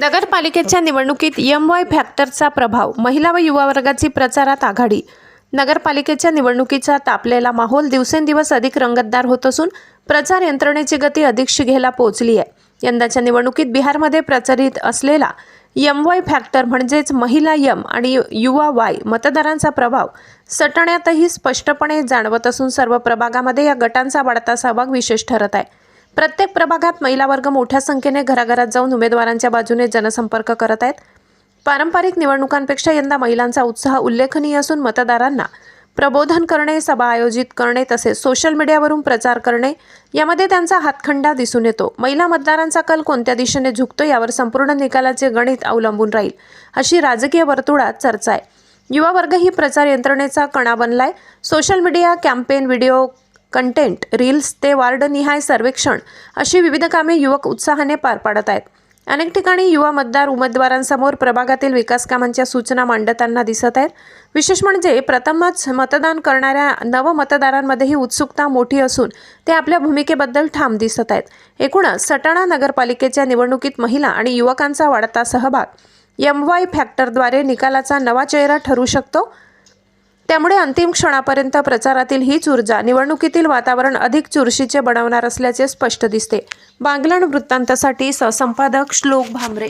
नगरपालिकेच्या निवडणुकीत M Y फॅक्टरचा प्रभाव महिला व युवा वर्गाची प्रचारात आघाडी. नगरपालिकेच्या निवडणुकीचा तापलेला माहोल दिवसेंदिवस अधिक रंगतदार होत असून प्रचार यंत्रणेची गती अधिक शिघेला पोहोचली आहे. यंदाच्या निवडणुकीत बिहारमध्ये प्रचलित असलेला एम वाय फॅक्टर म्हणजेच महिला यम आणि युवा वाय मतदारांचा प्रभाव सटण्यातही स्पष्टपणे जाणवत असून सर्व प्रभागामध्ये या गटांचा वाढता सहभाग विशेष ठरत आहे. प्रत्येक प्रभागात महिला वर्ग मोठ्या संख्येने घराघरात जाऊन उमेदवारांच्या बाजूने जनसंपर्क करत आहेत. पारंपरिक निवडणुकांपेक्षा यंदा महिलांचा उत्साह उल्लेखनीय असून मतदारांना प्रबोधन करणे सभा आयोजित करणे तसेच सोशल मीडियावरून प्रचार करणे यामध्ये त्यांचा हातखंडा दिसून येतो. महिला मतदारांचा कल कोणत्या दिशेने झुकतो यावर संपूर्ण निकालाचे गणित अवलंबून राहील अशी राजकीय वर्तुळात चर्चा आहे. युवा वर्ग ही प्रचार यंत्रणेचा कणा बनलाय. Social media campaign video content reels ते वार्डनिहाय सर्वेक्षण अशी विविध कामे युवक उत्साहाने पार पाडत आहेत. अनेक ठिकाणी युवा मतदार उमेदवारांसमोर प्रभागातील विकास कामांच्या सूचना मांडताना दिसत आहेत. विशेष म्हणजे प्रथमच मतदान करणाऱ्या नवमतदारांमध्येही उत्सुकता मोठी असून ते आपल्या भूमिकेबद्दल ठाम दिसत आहेत. एकूणच सटाणा नगरपालिकेच्या निवडणुकीत महिला आणि युवकांचा वाढता सहभाग. एम वाय फॅक्टरद्वारे निकालाचा नवा चेहरा ठरू शकतो. त्यामुळे अंतिम क्षणापर्यंत प्रचारातील हीच ऊर्जा निवडणुकीतील वातावरण अधिक चुरशीचे बनवणार असल्याचे स्पष्ट दिसते. बांगलण वृत्तांतासाठी सहसंपादक श्लोक भामरे.